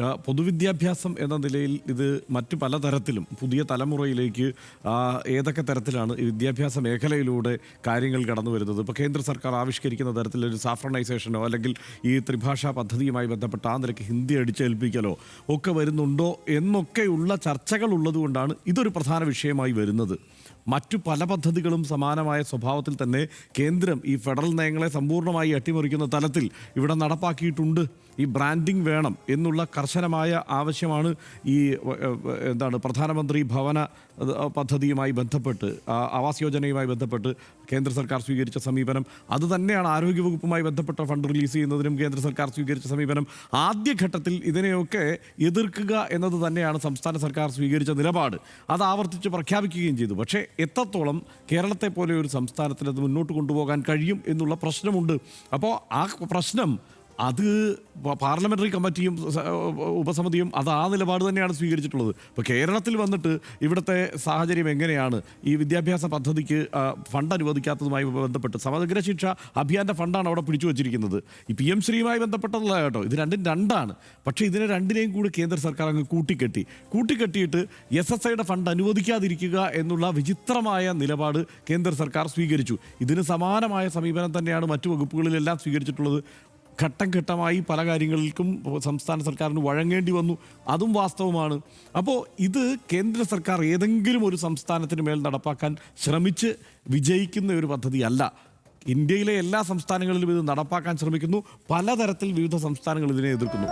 പൊതുവിദ്യാഭ്യാസം എന്ന നിലയിൽ ഇത് മറ്റു പലതരത്തിലും പുതിയ തലമുറയിലേക്ക് ഏതൊക്കെ തരത്തിലാണ് ഈ വിദ്യാഭ്യാസ മേഖലയിലൂടെ കാര്യങ്ങൾ കടന്നു വരുന്നത്? ഇപ്പോൾ കേന്ദ്ര സർക്കാർ ആവിഷ്കരിക്കുന്ന തരത്തിലൊരു സാഫ്രണൈസേഷനോ അല്ലെങ്കിൽ ഈ ത്രിഭാഷാ പദ്ധതിയുമായി ബന്ധപ്പെട്ട ആ നിലയ്ക്ക് ഹിന്ദി അടിച്ചേൽപ്പിക്കലോ ഒക്കെ വരുന്നുണ്ടോ എന്നൊക്കെയുള്ള ചർച്ചകൾ ഉള്ളതുകൊണ്ടാണ് ഇതൊരു പ്രധാന വിഷയമായി വരുന്നത്. മറ്റു പല പദ്ധതികളും സമാനമായ സ്വഭാവത്തിൽ തന്നെ കേന്ദ്രം ഈ ഫെഡറൽ നയങ്ങളെ സമ്പൂർണമായി അട്ടിമറിക്കുന്ന തലത്തിൽ ഇവിടെ നടപ്പാക്കിയിട്ടുണ്ട്. ഈ ബ്രാൻഡിംഗ് വേണം എന്നുള്ള കർശനമായ ആവശ്യമാണ് ഈ എന്താണ് പ്രധാനമന്ത്രി ഭവന പദ്ധതിയുമായി ബന്ധപ്പെട്ട് ആവാസ് യോജനയുമായി ബന്ധപ്പെട്ട് കേന്ദ്ര സർക്കാർ സ്വീകരിച്ച സമീപനം അത് തന്നെയാണ് ആരോഗ്യവകുപ്പുമായി ബന്ധപ്പെട്ട ഫണ്ട് റിലീസ് ചെയ്യുന്നതിനും കേന്ദ്ര സർക്കാർ സ്വീകരിച്ച സമീപനം. ആദ്യഘട്ടത്തിൽ ഇതിനെയൊക്കെ എതിർക്കുക എന്നത് തന്നെയാണ് സംസ്ഥാന സർക്കാർ സ്വീകരിച്ച നിലപാട്. അത് ആവർത്തിച്ച് പ്രഖ്യാപിക്കുകയും ചെയ്തു. പക്ഷേ എത്രത്തോളം കേരളത്തെ പോലെ ഒരു സംസ്ഥാനത്തിന് അത് മുന്നോട്ട് കൊണ്ടുപോകാൻ കഴിയും എന്നുള്ള പ്രശ്നമുണ്ട്. അപ്പോൾ ആ പ്രശ്നം അത് പാർലമെന്ററി കമ്മിറ്റിയും ഉപസമിതിയും അത് ആ നിലപാട് തന്നെയാണ് സ്വീകരിച്ചിട്ടുള്ളത്. ഇപ്പോൾ കേരളത്തിൽ വന്നിട്ട് ഇവിടുത്തെ സാഹചര്യം എങ്ങനെയാണ്? ഈ വിദ്യാഭ്യാസ പദ്ധതിക്ക് ഫണ്ട് അനുവദിക്കാത്തതുമായി ബന്ധപ്പെട്ട് സമഗ്ര ശിക്ഷ അഭിയാന്റെ ഫണ്ടാണ് അവിടെ പിടിച്ചു വച്ചിരിക്കുന്നത്. ഈ പി എം ശ്രീയുമായി ബന്ധപ്പെട്ടതല്ല കേട്ടോ. ഇത് രണ്ടും രണ്ടാണ്. പക്ഷേ ഇതിനെ രണ്ടിനെയും കൂടി കേന്ദ്ര സർക്കാർ അങ്ങ് കൂട്ടിക്കെട്ടി. കൂട്ടിക്കെട്ടിയിട്ട് എസ് എസ് ഐയുടെ ഫണ്ട് അനുവദിക്കാതിരിക്കുക എന്നുള്ള വിചിത്രമായ നിലപാട് കേന്ദ്ര സർക്കാർ സ്വീകരിച്ചു. ഇതിന് സമാനമായ സമീപനം തന്നെയാണ് മറ്റു വകുപ്പുകളിലെല്ലാം സ്വീകരിച്ചിട്ടുള്ളത്. ഘട്ടം ഘട്ടമായി പല കാര്യങ്ങൾക്കും സംസ്ഥാന സർക്കാരിന് വഴങ്ങേണ്ടി വന്നു. അതും വാസ്തവമാണ്. അപ്പോൾ ഇത് കേന്ദ്ര സർക്കാർ ഏതെങ്കിലും ഒരു സംസ്ഥാനത്തിന് മേൽ നടപ്പാക്കാൻ ശ്രമിച്ച് വിജയിക്കുന്ന ഒരു പദ്ധതിയല്ല. ഇന്ത്യയിലെ എല്ലാ സംസ്ഥാനങ്ങളിലും ഇത് നടപ്പാക്കാൻ ശ്രമിക്കുന്നു. പലതരത്തിൽ വിവിധ സംസ്ഥാനങ്ങൾ ഇതിനെ എതിർക്കുന്നു.